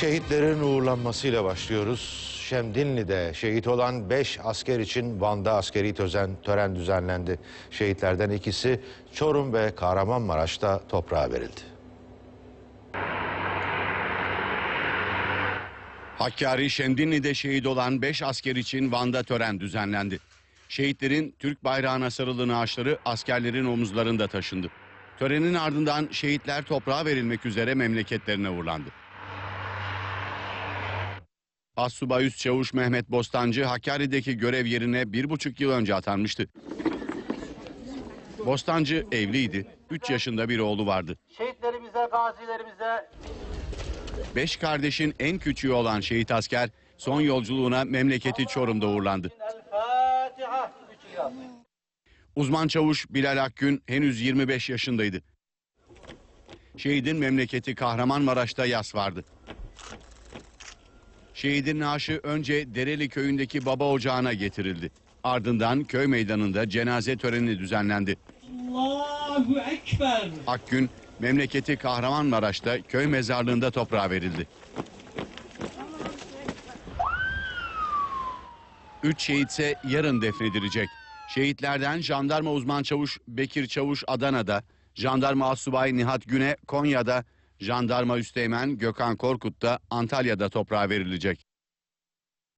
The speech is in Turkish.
Şehitlerin uğurlanmasıyla başlıyoruz. Şemdinli'de şehit olan 5 asker için Van'da askeri tözen, tören düzenlendi. Şehitlerden ikisi Çorum ve Kahramanmaraş'ta toprağa verildi. Hakkari Şemdinli'de şehit olan 5 asker için Van'da tören düzenlendi. Şehitlerin Türk bayrağına sarılı naaşları askerlerin omuzlarında taşındı. Törenin ardından şehitler toprağa verilmek üzere memleketlerine uğurlandı. Assubay Üst Çavuş Mehmet Bostancı Hakkari'deki görev yerine bir buçuk yıl önce atanmıştı. Bostancı evliydi. 3 yaşında bir oğlu vardı. Şehitlerimize, gazilerimize Beş kardeşin en küçüğü olan şehit asker son yolculuğuna memleketi Çorum'da uğurlandı. Üç. Uzman çavuş Bilal Akgün henüz 25 yaşındaydı. Şehidin memleketi Kahramanmaraş'ta yas vardı. Şehidin naaşı önce Dereli köyündeki baba ocağına getirildi. Ardından köy meydanında cenaze töreni düzenlendi. Allahu Ekber. Akgün memleketi Kahramanmaraş'ta köy mezarlığında toprağa verildi. Üç şehitse yarın defnedilecek. Şehitlerden jandarma uzman çavuş Bekir Çavuş Adana'da, jandarma asubay Nihat Güne Konya'da, jandarma üsteğmen Gökhan Korkut da Antalya'da toprağa verilecek.